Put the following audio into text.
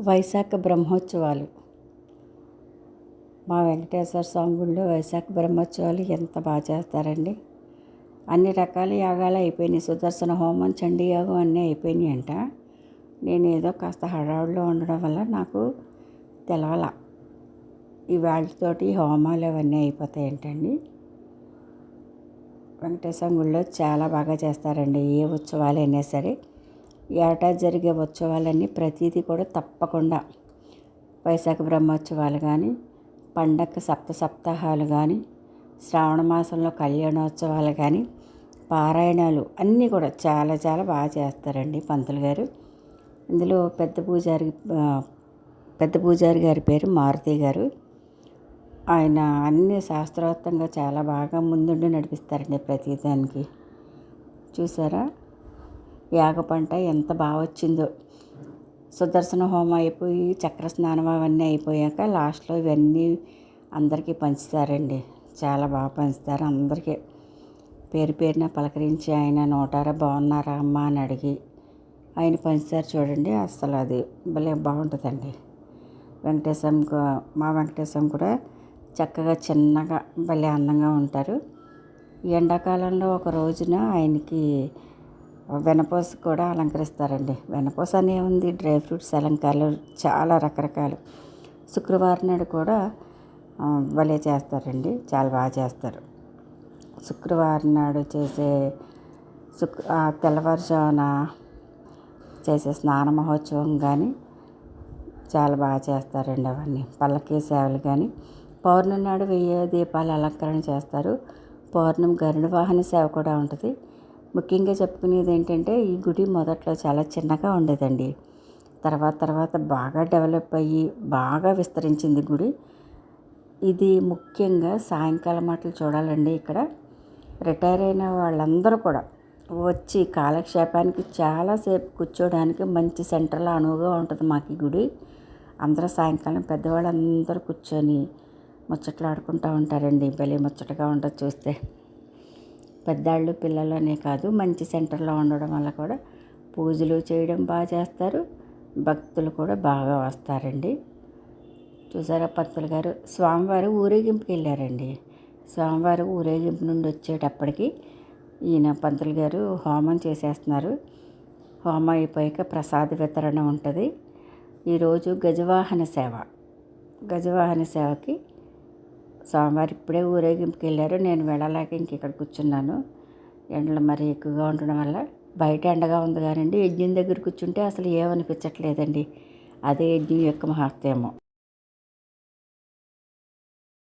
వైశాఖ బ్రహ్మోత్సవాలు. మా వెంకటేశ్వర స్వామి గుడిలో వైశాఖ బ్రహ్మోత్సవాలు ఎంత బాగా చేస్తారండి. అన్ని రకాల యాగాలు అయిపోయినాయి. సుదర్శన హోమం చండీ యాగం అన్నీ అయిపోయినాయి అంట నేను ఏదో కాస్త హడావుడిలో ఉండడం వల్ల నాకు తెలవాల. ఈ వాళ్ళతోటి హోమాలు అవన్నీ అయిపోతాయంటండి. వెంకటేశ్వర గుడిలో చాలా బాగా చేస్తారండి. ఏ ఉత్సవాలు అయినా సరే ఏటా జరిగే ఉత్సవాలన్నీ ప్రతీది కూడా తప్పకుండా వైశాఖ బ్రహ్మోత్సవాలు కానీ పండగ సప్త సప్తాహాలు కానీ శ్రావణ మాసంలో కళ్యాణోత్సవాలు కానీ పారాయణాలు అన్నీ కూడా చాలా చాలా బాగా చేస్తారండి పంతులు గారు. ఇందులో పెద్ద పూజారి పెద్ద పూజారి గారి పేరు మారుతి గారు. ఆయన అన్ని శాస్త్రోక్తంగా చాలా బాగా ముందుండి నడిపిస్తారండి ప్రతి దానికి చూసారా? యాగ పంట ఎంత బాగా వచ్చిందో. సుదర్శన హోమం అయిపోయి చక్ర స్నానం అవన్నీ అయిపోయాక లాస్ట్లో ఇవన్నీ అందరికీ పంచుతారండి. చాలా బాగా పంచుతారు అందరికీ. పేరు పేరున పలకరించి ఆయన నోటారా బాగున్నారా అమ్మ అని అడిగి ఆయన పంచుతారు చూడండి. అసలు అది భలే బాగుంటుందండి. వెంకటేశం మా వెంకటేశ్వరం కూడా చక్కగా చిన్నగా భలే అందంగా ఉంటారు. ఎండాకాలంలో ఒక రోజున ఆయనకి వెనపోస కూడా అలంకరిస్తారండి. వెనపోస అనే ఉంది డ్రై ఫ్రూట్స్ అలంకారాలు చాలా రకరకాలు. శుక్రవారం నాడు కూడా భలే చేస్తారండి. చాలా బాగా చేస్తారు. శుక్రవారం నాడు చేసే శుక్ర తెల్లవారుజామున చేసే స్నాన మహోత్సవం కానీ చాలా బాగా చేస్తారండి అవన్నీ. పల్లకీ సేవలు కానీ పౌర్ణమి నాడు వెయ్యి దీపాలు అలంకరణ చేస్తారు. పౌర్ణమి గరుడ వాహన సేవ కూడా ఉంటుంది. ముఖ్యంగా చెప్పుకునేది ఏంటంటే ఈ గుడి మొదట్లో చాలా చిన్నగా ఉండేదండి. తర్వాత తర్వాత బాగా డెవలప్ అయ్యి బాగా విస్తరించింది గుడి. ఇది ముఖ్యంగా సాయంకాలం మాటలు చూడాలండి ఇక్కడ. రిటైర్ అయిన వాళ్ళందరూ కూడా వచ్చి కాలక్షేపానికి చాలాసేపు కూర్చోడానికి మంచి సెంటర్లో అనువుగా ఉంటుంది మాకు ఈ గుడి. అందరూ సాయంకాలం పెద్దవాళ్ళందరూ కూర్చొని ముచ్చట్లు ఆడుకుంటూ ఉంటారండి. భలే ముచ్చటగా ఉంటుంది చూస్తే. పెద్దాళ్ళు పిల్లలనే కాదు మంచి సెంటర్లో ఉండడం వల్ల కూడా పూజలు చేయడం బాగా చేస్తారు. భక్తులు కూడా బాగా వస్తారండి. చూసారా పత్తులు గారు? స్వామివారు ఊరేగింపుకి వెళ్ళారండి. స్వామివారు ఊరేగింపు నుండి వచ్చేటప్పటికి ఈయన పంతులు గారు హోమం చేసేస్తున్నారు. హోమం అయిపోయాక ప్రసాద వితరణ ఉంటుంది. ఈరోజు గజవాహన సేవ. గజవాహన సేవకి స్వామివారు ఇప్పుడే ఊరేగింపుకి వెళ్ళారు నేను వెళ్ళలేక ఇంక ఇక్కడ కూర్చున్నాను. ఎండలు మరి ఎక్కువగా ఉండడం వల్ల బయట ఎండగా ఉంది కానండి. యజ్ఞం దగ్గర కూర్చుంటే అసలు ఏమనిపించట్లేదండి. అదే యజ్ఞం యొక్క మహత్యము.